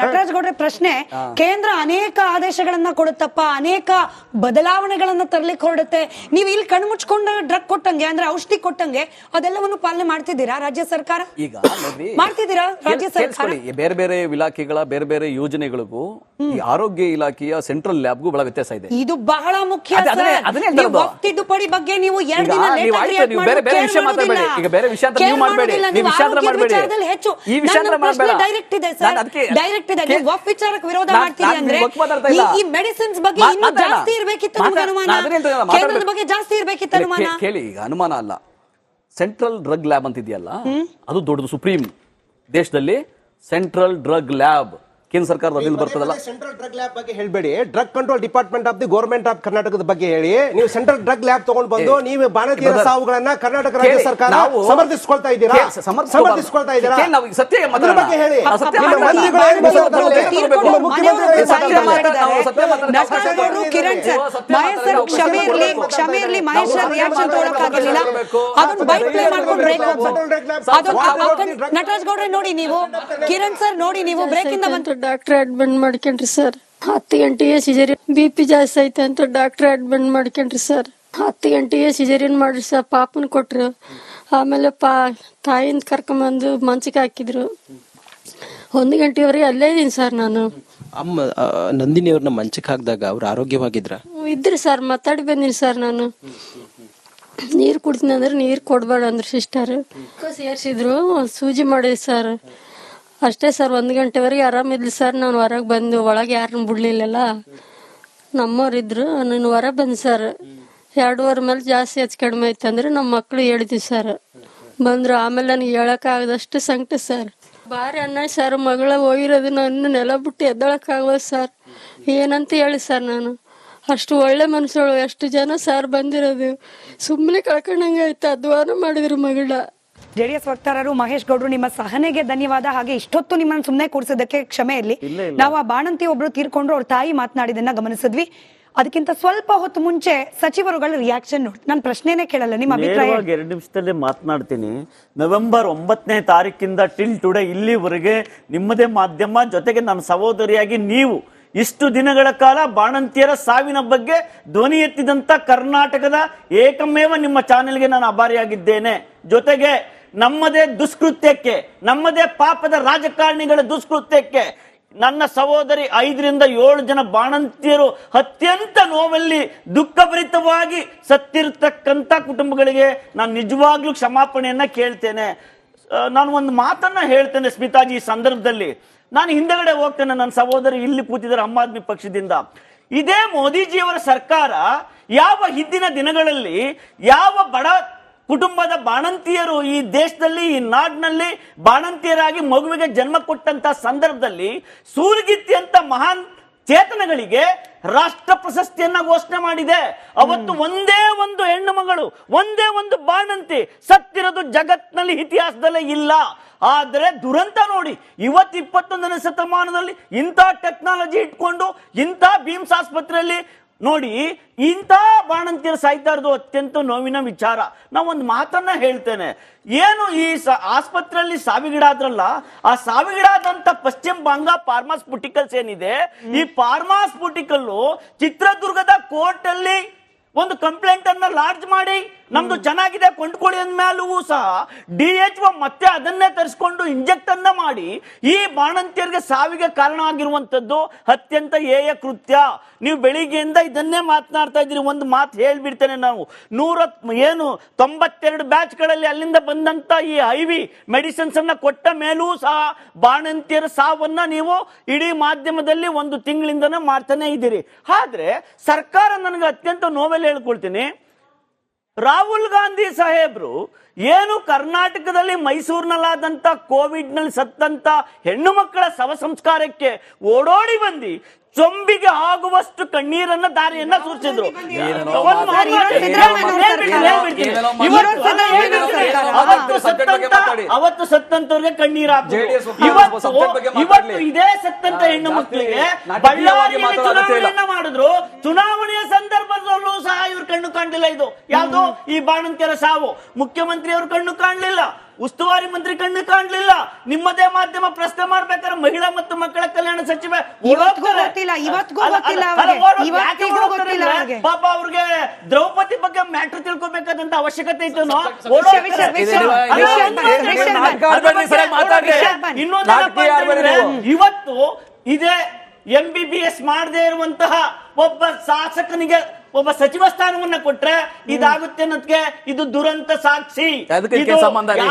ನಟರಾಜ್ ಗೌಡ್ರೆ ಪ್ರಶ್ನೆ ಕೇಂದ್ರ ಅನೇಕ ಆದೇಶಗಳನ್ನ ಕೊಡುತ್ತಪ್ಪ ಅನೇಕ ಬದಲಾವಣೆಗಳನ್ನ ತರ್ಲಿಕ್ಕೆ ಹೊರಡುತ್ತೆ. ನೀವು ಇಲ್ಲಿ ಕಣ್ಮುಚ್ಕೊಂಡು ಡ್ರಗ್ ಕೊಟ್ಟಂಗೆ ಅಂದ್ರೆ ಔಷಧಿ ಕೊಟ್ಟಂಗೆ ಅದೆಲ್ಲವನ್ನು ಪಾಲನೆ ಮಾಡ್ತಿದ್ದೀರಾ ರಾಜ್ಯ ಸರ್ಕಾರ? ಈಗ ಮಾಡ್ತಿದ್ದೀರಾ ರಾಜ್ಯ ಸರ್ಕಾರ? ಬೇರೆ ಬೇರೆ ಇಲಾಖೆಗಳ ಬೇರೆ ಬೇರೆ ಯೋಜನೆಗಳಿಗೂ ಈ ಆರೋಗ್ಯ ಇಲಾಖೆಯ ಸೆಂಟ್ರಲ್ ಲ್ಯಾಬ್ಗೂ ಬಹಳ ವ್ಯತ್ಯಾಸ ಇದೆ. ಇದು ಬಹಳ ಮುಖ್ಯ ತಿದ್ದುಪಡಿ ಬಗ್ಗೆ ನೀವು ಎರಡು ದಿನ ಬೇರೆ- ಬೇರೆ ವಿಷಯ ಮಾತಾಡ್ಬೇಡಿ. ಈಗ ಬೇರೆ ವಿಷಯ ಅಂತ ಮಾಡ್ಬೇಡಿ. ಮಾಡ್ಬೇಡಿ. ಹೆಚ್ಚು. ಈ ಮಾಡ್ಬೇಡ. ಡೈರೆಕ್ಟ್ ಇದೆ ಸರ್. ಡೈರೆಕ್ಟ್ ಇದೆ ನೀವು ವಕ್ಫ್ ವಿಚಾರಕ್ಕೆ ವಿರೋಧ ನಾನ್- ಮಾಡ್ತೀರಿ ಅಂದ್ರೆ ಈ- ಮೆಡಿಸಿನ್ಸ್ ಬಗ್ಗೆ ಇನ್ನೂ ಜಾಸ್ತಿ ಇರ್ಬೇಕಿತ್ತು ನಿಮ್ಗೆ. ಅನುಮಾನ. ನಾನು ಅದನ್ನೇ ಹೇಳ್ತಾ ಇರೋದು, ಕೇಂದ್ರದ ಬಗ್ಗೆ ಜಾಸ್ತಿ ಇರ್ಬೇಕಿತ್ತು ಅನುಮಾನ. ಕೇಳಿ ಈಗ ಅನುಮಾನ ಅಲ್ಲ. ಸೆಂಟ್ರಲ್ ಡ್ರಗ್ ಲ್ಯಾಬ್ ಅಂತ ಇದೆಯಲ್ಲ ಅದು ದೊಡ್ಡದು ಸುಪ್ರೀಂ. ದೇಶದಲ್ಲಿ ಸೆಂಟ್ರಲ್ ಡ್ರಗ್ ಲ್ಯಾಬ್. ಕೇಂದ್ರ ಸರ್ಕಾರದ ಬಿಲ್ ಬರ್ತದಲ್ಲ ಸೆಂಟ್ರಲ್ ಡ್ರಗ್ ಲ್ಯಾಬ್ ಬಗ್ಗೆ ಹೇಳಬೇಡಿ drug control department of the government of ಕರ್ನಾಟಕದ ಬಗ್ಗೆ ಹೇಳಿ ನೀವು ಸೆಂಟ್ರಲ್ ಡ್ರಗ್ ಲ್ಯಾಬ್ ತಗೊಂಡು ಬಂದು ನೀವು ಭಾರತೀಯ ಸಾವುಗಳನ್ನ ಕರ್ನಾಟಕ ರಾಜ್ಯ ಸರ್ಕಾರ ಸಮರ್ಥಿಸ್ಕೊಳ್ತಾ ಇದ್ದೀರಾ ಕೇಳಿ, ಸಮರ್ಥಿಸ್ಕೊಳ್ತಾ ಇದ್ದೀರಾ ಸತ್ಯ ಬಗ್ಗೆ ಹೇಳಿ ಕಿರಣ್ ಸರ್ ಮಹೇಶ್ ಸರ್ ಮಾತಾಡೋಣ. ಕ್ಷಮೆ ಇರ್ಲಿ ಕ್ಷಮೆ ಇರ್ಲಿ ಮಹೇಶ್ ಸರ್ ರಿಯಾಕ್ಷನ್ ಮಾತಾಡೋಣ. ತೊಗೊಳಕ್ಕಾಗಿರ್ಲಿಲ್ಲ ಅದನ್ನ ಬೈಕ್ ಪ್ಲೇ ಮಾಡ್ಕೊಂಡು ಬ್ರೇಕ್ ಅದನ್ನ ನಟರಾಜ್ ಗೌಡ್ರೆ ನೋಡಿ ನೀವು ಕಿರಣ್ ಸರ್ ನೋಡಿ ನೀವು ಬ್ರೇಕ್ ಇಂದ ಬಂತು ಡಾಕ್ಟರ್ ಅಡ್ಮಿಟ್ ಮಾಡ್ಕೊಂಡ್ರಿ ಸರ್. ಹತ್ತು ಗಂಟೆಗೆ ಸಿಜರಿನ್ ಬಿ ಪಿ ಜಾಸ್ತಿ ಐತೆ ಅಂತ ಡಾಕ್ಟರ್ ಅಡ್ಮಿಟ್ ಮಾಡ್ಕೊಂಡ್ರಿ ಸರ್. ಹತ್ತು ಗಂಟೆಗೆ ಸಿಜರಿನ್ ಮಾಡ್ರಿ ಸರ್ ಪಾಪನ್ ಕೊಟ್ರು. ಆಮೇಲೆ ಪಾ ತಾಯಿನ ಕರ್ಕೊಂಬಂದು ಮಂಚಕ್ಕೆ ಹಾಕಿದ್ರು. ಒಂದು ಗಂಟೆವರೆಗೆ ಅಲ್ಲೇ ಇದೀನಿ ಸರ್ ನಾನು. ಅಮ್ಮ ಆ, ನಂದಿನಿ ಅವ್ರನ್ನ ಮಂಚಕ್ಕೆ ಹಾಕಿದಾಗ ಅವ್ರು ಆರೋಗ್ಯವಾಗಿದ್ರ? ಇದ್ರಿ ಸರ್ ಮಾತಾಡಿ ಬಂದಿನಿ ಸರ್ ನಾನು. ನೀರು ಕುಡ್ತೀನಿ ಅಂದ್ರೆ ನೀರು ಕೊಡ್ಬೇಡ ಅಂದ್ರೆ ಸಿಸ್ಟರ್ ಸೇರಿಸಿದ್ರು ಸೂಜಿ ಮಾಡಿದೆ ಸರ್. ಅಷ್ಟೇ ಸರ್, ಒಂದು ಗಂಟೆವರೆಗೆ ಆರಾಮಿದ್ಲಿ ಸರ್. ನಾನು ಹೊರಗೆ ಬಂದು ಒಳಗೆ ಯಾರನ್ನ ಬಿಡ್ಲಿಲ್ಲಲ್ಲ. ನಮ್ಮವ್ರಿದ್ರು ನಾನು ಹೊರಗೆ ಬಂದು ಸರ್. ಎರಡೂವರೆ ಮೇಲೆ ಜಾಸ್ತಿ ಹೆಚ್ಚು ಕಡಿಮೆ ಆಯ್ತು ಅಂದ್ರೆ ನಮ್ಮ ಮಕ್ಕಳು ಹೇಳಿದ್ವಿ ಸರ್. ಬಂದ್ರು, ಆಮೇಲೆ ನನಗೆ ಹೇಳೋಕ್ಕಾಗದಷ್ಟು ಸಂಕಟ ಸರ್. ಭಾರಿ ಅಣ್ಣ ಸರ್, ಮಗಳ ಹೋಗಿರೋದು ನನ್ನ ನೆಲ ಬಿಟ್ಟು ಎದ್ದಳಕ್ಕಾಗಲ್ಲ ಸರ್. ಏನಂತ ಹೇಳಿ ಸರ್ ನಾನು. ಅಷ್ಟು ಒಳ್ಳೆ ಮನುಷ್ಯಳು ಎಷ್ಟು ಜನ ಸರ್ ಬಂದಿರೋದು. ಸುಮ್ಮನೆ ಕಳ್ಕೊಂಡಂಗೆ ಆಯ್ತು? ಅಧ್ವಾನ ಮಾಡಿದ್ರು ಮಗಳ. ಜೆಡಿಎಸ್ ವಕ್ತಾರರು ಮಹೇಶ್ ಗೌಡ್ರು ನಿಮ್ಮ ಸಹನೆಗೆ ಧನ್ಯವಾದ. ಹಾಗೆ ಇಷ್ಟೊತ್ತು ನಿಮ್ಮನ್ನು ಸುಮ್ಮನೆ ಕೂರಿಸೋದಕ್ಕೆ ಕ್ಷಮೆ ಇರಲಿ ನಾವು ಆ ಬಾಣಂತಿ ಒಬ್ರು ತೀರ್ಕೊಂಡ್ರು ಅವ್ರ ತಾಯಿ ಮಾತನಾಡಿದನ್ನ ಗಮನಿಸಿದ್ವಿ. ಅದಕ್ಕಿಂತ ಸ್ವಲ್ಪ ಹೊತ್ತು ಮುಂಚೆ ಸಚಿವರುಗಳ ರಿಯಾಕ್ಷನ್ ನೋಡಿ. ನಾನು ಪ್ರಶ್ನೆನೇ ಕೇಳಲ್ಲ ನಿಮ್ಮ ಅಭಿಪ್ರಾಯ ಎರಡು ನಿಮಿಷದಲ್ಲಿ ಮಾತನಾಡ್ತೀನಿ. ನವೆಂಬರ್ ಒಂಬತ್ತನೇ ತಾರೀಕಿಂದ ಟಿಲ್ ಟುಡೇ ಇಲ್ಲಿವರೆಗೆ ನಿಮ್ಮದೇ ಮಾಧ್ಯಮ ಜೊತೆಗೆ ನನ್ನ ಸಹೋದರಿಯಾಗಿ ನೀವು ಇಷ್ಟು ದಿನಗಳ ಕಾಲ ಬಾಣಂತಿಯರ ಸಾವಿನ ಬಗ್ಗೆ ಧ್ವನಿ ಎತ್ತಿದಂತ ಕರ್ನಾಟಕದ ಏಕಮೇವ ನಿಮ್ಮ ಚಾನೆಲ್ಗೆ ನಾನು ಅಭಾರಿಯಾಗಿದ್ದೇನೆ. ಜೊತೆಗೆ ನಮ್ಮದೇ ದುಷ್ಕೃತ್ಯಕ್ಕೆ, ನಮ್ಮದೇ ಪಾಪದ ರಾಜಕಾರಣಿಗಳ ದುಷ್ಕೃತ್ಯಕ್ಕೆ ನನ್ನ ಸಹೋದರಿ ಐದರಿಂದ ಏಳು ಜನ ಬಾಣಂತಿಯರು ಅತ್ಯಂತ ನೋವಲ್ಲಿ ದುಃಖಭರಿತವಾಗಿ ಸತ್ತಿರತಕ್ಕಂಥ ಕುಟುಂಬಗಳಿಗೆ ನಾನು ನಿಜವಾಗ್ಲೂ ಕ್ಷಮಾಪಣೆಯನ್ನು ಕೇಳ್ತೇನೆ. ನಾನು ಒಂದು ಮಾತನ್ನ ಹೇಳ್ತೇನೆ ಸ್ಮಿತಾಜಿ ಈ ಸಂದರ್ಭದಲ್ಲಿ. ನಾನು ಹಿಂದೆಗಡೆ ಹೋಗ್ತೇನೆ ನನ್ನ ಸಹೋದರಿ ಇಲ್ಲಿ ಕೂತಿದ್ದಾರೆ ಆಮ್ ಆದ್ಮಿ ಪಕ್ಷದಿಂದ. ಇದೇ ಮೋದಿಜಿಯವರ ಸರ್ಕಾರ ಯಾವ ಹಿಂದಿನ ದಿನಗಳಲ್ಲಿ ಯಾವ ಬಡ ಕುಟುಂಬದ ಬಾಣಂತಿಯರು ಈ ದೇಶದಲ್ಲಿ, ಈ ನಾಡಿನಲ್ಲಿ ಬಾಣಂತಿಯರಾಗಿ ಮಗುವಿಗೆ ಜನ್ಮ ಕೊಟ್ಟಂತ ಸಂದರ್ಭದಲ್ಲಿ ಸೂರ್ಗಿತ್ತಿ ಅಂತ ಮಹಾನ್ ಚೇತನಗಳಿಗೆ ರಾಷ್ಟ್ರ ಪ್ರಶಸ್ತಿಯನ್ನ ಘೋಷಣೆ ಮಾಡಿದೆ. ಅವತ್ತು ಒಂದೇ ಒಂದು ಹೆಣ್ಣು ಮಗಳು ಒಂದೇ ಒಂದು ಬಾಣಂತಿ ಸತ್ತಿರೋದು ಜಗತ್ನಲ್ಲಿ ಇತಿಹಾಸದಲ್ಲೇ ಇಲ್ಲ. ಆದರೆ ದುರಂತ ನೋಡಿ ಇವತ್ತು ಇಪ್ಪತ್ತೊಂದನೇ ಶತಮಾನದಲ್ಲಿ ಇಂಥ ಟೆಕ್ನಾಲಜಿ ಇಟ್ಕೊಂಡು ಇಂಥ ಬೀಮ್ಸ್ ಆಸ್ಪತ್ರೆಯಲ್ಲಿ ನೋಡಿ ಇಂಥ ಬಾಣಂತಿಯರು ಸಾಯ್ತಾ ಇರೋದು ಅತ್ಯಂತ ನೋವಿನ ವಿಚಾರ. ಒಂದು ಮಾತನ್ನ ಹೇಳ್ತೇನೆ. ಏನು ಈ ಸ ಆಸ್ಪತ್ರೆಯಲ್ಲಿ ಸಾವಿಗಿಡಾದ್ರಲ್ಲ ಆ ಸಾವಿಗಿಡಾದಂತ ಪಶ್ಚಿಮ ಬಂಗ ಫಾರ್ಮಾಸ್ಪುಟಿಕಲ್ಸ್ ಏನಿದೆ ಈ ಫಾರ್ಮಾಸ್ಪುಟಿಕಲ್ಲು ಚಿತ್ರದುರ್ಗದ ಕೋರ್ಟ್ ಅಲ್ಲಿ ಒಂದು ಕಂಪ್ಲೇಂಟ್ ಅನ್ನ ಲಾಡ್ಜ್ ಮಾಡಿ ನಮ್ದು ಚೆನ್ನಾಗಿದೆ, ಕೊಂಡ್ಕೊಳ್ಳಿ ಅಂದ್ಮೇಲೂ ಸಹ ಡಿ ಎಚ್ ಒ ಮತ್ತೆ ಅದನ್ನೇ ತರಿಸ್ಕೊಂಡು ಇಂಜೆಕ್ಟ್ ಅನ್ನ ಮಾಡಿ ಈ ಬಾಣಂತಿಯರಿಗೆ ಸಾವಿಗೆ ಕಾರಣ ಆಗಿರುವಂತದ್ದು ಅತ್ಯಂತ ಏಯ ಕೃತ್ಯ. ನೀವು ಬೆಳಿಗ್ಗೆಯಿಂದ ಇದನ್ನೇ ಮಾತನಾಡ್ತಾ ಇದ್ದೀರಿ, ಒಂದು ಮಾತು ಹೇಳ್ಬಿಡ್ತೇನೆ ನಾವು ನೂರ ಏನು, ತೊಂಬತ್ತೆರಡು ಬ್ಯಾಚ್ಗಳಲ್ಲಿ ಅಲ್ಲಿಂದ ಬಂದಂತ ಈ ಐವಿ ಮೆಡಿಸಿನ್ಸ್ ಅನ್ನ ಕೊಟ್ಟ ಮೇಲೂ ಸಹ ಬಾಣಂತಿಯರ ಸಾವನ್ನ ನೀವು ಇಡೀ ಮಾಧ್ಯಮದಲ್ಲಿ ಒಂದು ತಿಂಗಳಿಂದನೇ ಮಾಡ್ತಾನೆ ಇದ್ದೀರಿ. ಆದ್ರೆ ಸರ್ಕಾರ ನನಗೆ ಅತ್ಯಂತ ನೋವೆಲ್ಲ ಹೇಳ್ಕೊಳ್ತೀನಿ. ರಾಹುಲ್ ಗಾಂಧಿ ಸಾಹೇಬ್ರು ಏನು ಕರ್ನಾಟಕದಲ್ಲಿ ಮೈಸೂರಿನಲ್ಲಾದಂತ ಕೋವಿಡ್ನಲ್ಲಿ ಸತ್ತಂತ ಹೆಣ್ಣು ಮಕ್ಕಳ ಶವ ಸಂಸ್ಕಾರಕ್ಕೆ ಓಡೋಡಿ ಬಂದು ಚೊಂಬಿಗೆ ಆಗುವಷ್ಟು ಕಣ್ಣೀರನ್ನ ದಾರಿಯನ್ನ ಸೂಚಿಸಿದ್ರು ಅವತ್ತು ಸತ್ತಂತ ಅವತ್ತು ಸತ್ತಂತವ್ರಿಗೆ ಕಣ್ಣೀರ. ಇವತ್ತು. ಇದೇ ಸತ್ತಂತ ಹೆಣ್ಣು ಮಕ್ಕಳಿಗೆ ಬಳ್ಳಾರಿಯಲ್ಲಿ. ಚುನಾವಣೆಯನ್ನ ಮಾಡಿದ್ರು. ಚುನಾವಣೆಯ ಸಂದರ್ಭದಲ್ಲೂ ಸಹ ಕಣ್ಣು ಕಾಣಲಿಲ್ಲ ಇದು. ಯಾವುದು? ಈ ಬಾಣಂತಿಯರ ಸಾವು. ಮುಖ್ಯಮಂತ್ರಿ ಅವರು ಕಣ್ಣು ಕಾಣಲಿಲ್ಲ. ಉಸ್ತುವಾರಿ ಮಂತ್ರಿ ಕಣ್ಣು ಕಾಣಲಿಲ್ಲ. ನಿಮ್ಮದೇ ಮಾಧ್ಯಮ ಪ್ರಶ್ನೆ ಮಾಡ್ಬೇಕಾದ್ರೆ ಮಹಿಳಾ ಮತ್ತು ಮಕ್ಕಳ ಕಲ್ಯಾಣ ಸಚಿವೆ ಪಾಪ ಅವ್ರಿಗೆ ದ್ರೌಪದಿ ಬಗ್ಗೆ ಮ್ಯಾಟ್ರ್ ತಿಳ್ಕೊಬೇಕಾದಂತ ಅವಶ್ಯಕತೆ ಇತ್ತು. ಇವತ್ತು ಇದೇ ಎಂ ಬಿ ಬಿ ಎಸ್ ಮಾಡದೇ ಇರುವಂತಹ ಒಬ್ಬ ಶಾಸಕನಿಗೆ ಒಬ್ಬ ಸಚಿವ ಸ್ಥಾನವನ್ನ ಕೊಟ್ರೆ ಇದಾಗುತ್ತೆ ಅನ್ನೋದಕ್ಕೆ ಇದು ದುರಂತ ಸಾಕ್ಷಿ. ಇದು.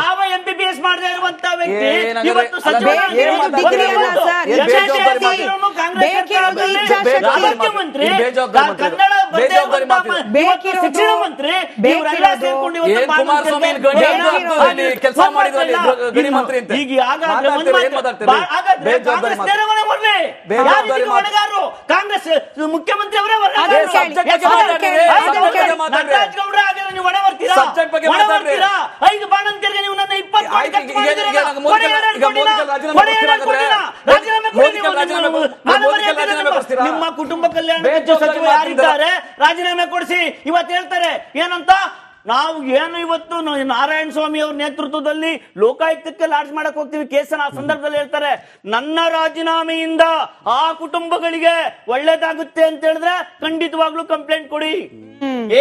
ಯಾವ ಎಂ ಬಿ ಬಿ ಎಸ್ ಮಾಡದೇ ಇರುವಂತ ವ್ಯಕ್ತಿ? ಇವತ್ತು ಮಾತು. ಕನ್ನಡ ಶಿಕ್ಷಣ ಮಂತ್ರಿ. ಈಗ ಹೊಣೆಗಾರರು? ಕಾಂಗ್ರೆಸ್ ಮುಖ್ಯಮಂತ್ರಿ ಅವರೇ ಆಗಿದ್ರೆ ನೀವು ಹೊಣೆ ಬರ್ತೀರಾ? ಹೊಣೆ. ಬರ್ತೀರಾ? ಐದು ಬಾಣಂತಿಯರಿಗೆ ನೀವು ನನ್ನ ಇಪ್ಪತ್ತು ಕೋಟಿ ಖರ್ಚು ಹೊಣೆ ಕೊಟ್ಟಿಲ್ಲ? ರಾಜೀನಾಮೆ ನಿಮ್ಮ- ಕುಟುಂಬ ಕಲ್ಯಾಣ ಸಚಿವರು ಸಚಿವ ಯಾರಿದ್ದಾರೆ? ರಾಜೀನಾಮೆ ಕೊಡಿಸಿ. ಇವತ್ತು ಹೇಳ್ತಾರೆ ಏನಂತ? ನಾವು ಏನು ಇವತ್ತು ನಾರಾಯಣ ಸ್ವಾಮಿ ಅವ್ರ ನೇತೃತ್ವದಲ್ಲಿ ಲೋಕಾಯುಕ್ತಕ್ಕೆ ಲಾಡ್ಜ್ ಮಾಡಕ್ ಹೋಗ್ತೀವಿ ಕೇಸನ್ ಆ ಸಂದರ್ಭದಲ್ಲಿ ಹೇಳ್ತಾರೆ. ನನ್ನ ರಾಜೀನಾಮೆಯಿಂದ ಆ ಕುಟುಂಬಗಳಿಗೆ ಒಳ್ಳೇದಾಗುತ್ತೆ ಅಂತ ಹೇಳಿದ್ರೆ ಖಂಡಿತವಾಗ್ಲೂ ಕಂಪ್ಲೇಂಟ್ ಕೊಡಿ.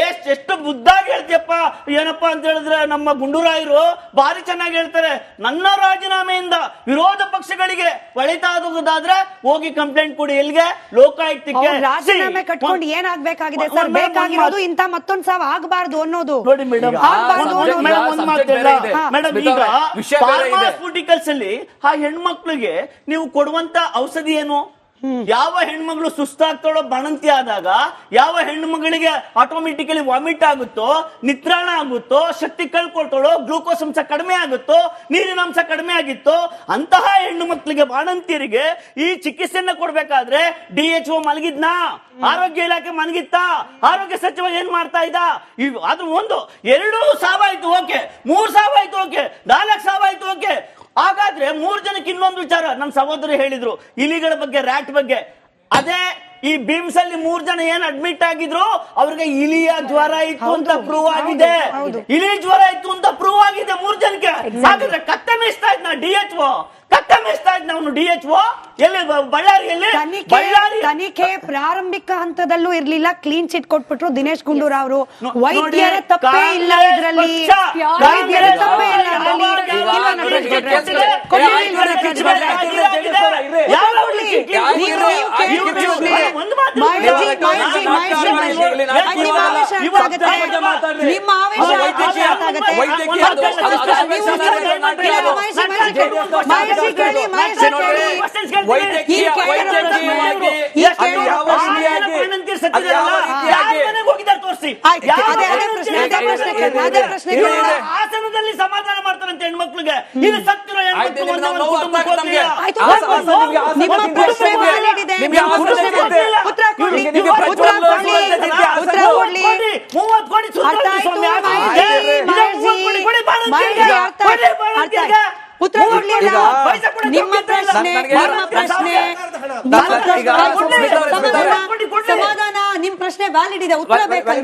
ಎಷ್ಟ್ ಎಷ್ಟು ಬುದ್ಧಾಗಿ ಹೇಳ್ತೀಯಪ್ಪ ಏನಪ್ಪಾ ಅಂತ ಹೇಳಿದ್ರೆ ನಮ್ಮ ಗುಂಡೂರಾಯರು ಭಾರಿ ಚೆನ್ನಾಗಿ ಹೇಳ್ತಾರೆ. ನನ್ನ ರಾಜೀನಾಮೆಯಿಂದ ವಿರೋಧ ಪಕ್ಷಗಳಿಗೆ ಒಳಿತಾಗುವುದಾದ್ರೆ ಹೋಗಿ ಕಂಪ್ಲೇಂಟ್ ಕೊಡಿ ಎಲ್ಲಿಗೆ ಲೋಕಾಯುಕ್ತಕ್ಕೆ ರಾಜೀನಾಮೆ ಕಟ್ಕೊಂಡು ಏನಾಗ್ಬೇಕಾಗಿದೆ ಸರ್? ಬೇಕಾಗಿರೋದು ಇಂತ ಮತ್ತೊಂದು ಸಾವು ಆಗಬಾರದು ಅನ್ನೋದು. ನೋಡಿ ಮೇಡಮ್ ಮೇಡಮ್, ಒಂದ್ ಮಾತು ಬೇರೆ ಹೇಳ. ಮೇಡಮ್ ಈಗ. ಫಾರ್ಮಾಸ್ಯೂಟಿಕಲ್ಸ್ ಅಲ್ಲಿ ಆ ಹೆಣ್ಮಕ್ಳಿಗೆ ನೀವು ಕೊಡುವಂತ ಔಷಧಿ ಏನು? ಯಾವ ಹೆಣ್ಮಗಳು ಸುಸ್ತಾಗ್ತಾಳೋ ಬಾಣಂತಿ ಆದಾಗ, ಯಾವ ಹೆಣ್ಮಗಳಿಗೆ ಆಟೋಮೆಟಿಕಲಿ ವಾಮಿಟ್ ಆಗುತ್ತೋ ನಿತ್ರಾಣ ಆಗುತ್ತೋ, ಶಕ್ತಿ ಕಳ್ಕೊಳ್ತಾಳೋ ಗ್ಲೂಕೋಸ್ ಅಂಶ ಕಡಿಮೆ ಆಗುತ್ತೋ, ನೀರಿನ ಅಂಶ ಕಡಿಮೆ ಆಗಿತ್ತೋ, ಅಂತಹ ಹೆಣ್ಣು ಮಕ್ಕಳಿಗೆ ಬಾಣಂತಿಯರಿಗೆ ಈ ಚಿಕಿತ್ಸೆಯನ್ನ ಕೊಡ್ಬೇಕಾದ್ರೆ ಡಿ ಎಚ್ ಒ ಮಲಗಿದ್ನಾ, ಆರೋಗ್ಯ ಇಲಾಖೆ ಮಲಗಿತ್ತಾ, ಆರೋಗ್ಯ ಸಚಿವ ಏನ್ ಮಾಡ್ತಾ ಇದ್ದ? ಆದ್ರೂ ಒಂದು, ಎರಡು ಸಾವಾಯ್ತು, ಓಕೆ, ಮೂರ್ ಸಾವಾಯ್ತು, ಓಕೆ, ನಾಲ್ಕು ಸಾವಾಯ್ತು, ಓಕೆ ಹಾಗಾದ್ರೆ ಮೂರ್ ಜನಕ್ಕೆ ಇನ್ನೊಂದು ವಿಚಾರ. ನನ್ನ ಸಹೋದರಿ ಹೇಳಿದ್ರು ಇಲಿಗಳ ಬಗ್ಗೆ ರ್ಯಾಟ್ ಬಗ್ಗೆ. ಅದೇ ಈ ಬೀಮ್ಸ್ ಅಲ್ಲಿ ಮೂರ್ ಜನ ಏನ್ ಅಡ್ಮಿಟ್ ಆಗಿದ್ರು ಅವ್ರಿಗೆ ಇಲಿಯ ಜ್ವರ ಇತ್ತು ಅಂತ ಪ್ರೂವ್ ಆಗಿದೆ. ಇಲಿ ಜ್ವರ ಇತ್ತು ಅಂತ ಪ್ರೂವ್ ಆಗಿದೆ ಮೂರ್ ಜನಕ್ಕೆ. ಹಾಗಾದ್ರೆ ಕತ್ತೆ ಮೇಯಿಸ್ತಾ ಇದ್ನ ಡಿ ಎಚ್ ಇದ್ ಇದ್ನ ಅವನು ಡಿ ಎಚ್ ಎಲ್ಲಿ ಬಳ್ಳಾರಿಯಲ್ಲಿ ತನಿಖೆ ಬಳ್ಳಾರಿ ತನಿಖೆ ಪ್ರಾರಂಭಿಕ ಹಂತದಲ್ಲೂ ಇರ್ಲಿಲ್ಲ. ಕ್ಲೀನ್ ಚಿಟ್ ಕೊಟ್ಬಿಟ್ರು ದಿನೇಶ್ ಗುಂಡೂರಾವ್ ಅವರು ವೈದ್ಯರ ನೋಡಿ, ತಪ್ಪೇ ಇಲ್ಲ ಇದ್ರಲ್ಲಿ. ಇದರಲ್ಲಿ ಪಕ್ಷ, ವೈದ್ಯರ ಕಾಂಗ್ರೆಸ್ ತಪ್ಪೇ ಇಲ್ಲ ಯಾವಾಗ ನಟರಾಜ್ ಗೌಡ್ರೆ. ನಟರಾಜ್ ಗೌಡ್ರೆ. ಆಗಿದೆ? ಯಾವ ಕೊಡ್ಲಿ. ನೀವು- ನೀವು ಕೇಳ್ತಿದ್ರೆ ಇವ್ರು- ಒಂದು ಮಾತು ಮಹೇಶ್ ಜಿ, ಮಹೇಶ್ ಜಿ, ಮಹೇಶ್ ಜಿ, ಮಹೇಶ್ ಜಿ. ಯಾಕೆ ನಿಮ್ಮ ಇವಾಗ- ಆವೇಶ. ನಿಮ್ಮ ಆವೇಶ. ಆಸನದಲ್ಲಿ ಸಮಾಧಾನ ಮಾಡ್ತಾರಂತೆ ಹೆಣ್ಮಕ್ಳಿಗೆ ಇದು ಸತ್ತಿರೋ ಹೆಣ್ಮಕ್ಳು ಉತ್ತರ ನಿಮ್ಮ. ಪ್ರಶ್ನೆ ನಿಮ್ಮ ಪ್ರಶ್ನೆ. ಸಮಾಧಾನ ನಿಮ್ ಪ್ರಶ್ನೆ ವ್ಯಾಲಿಡ್ ಇದೆ. ಉತ್ತರ ಬೇಕಲ್ವಾ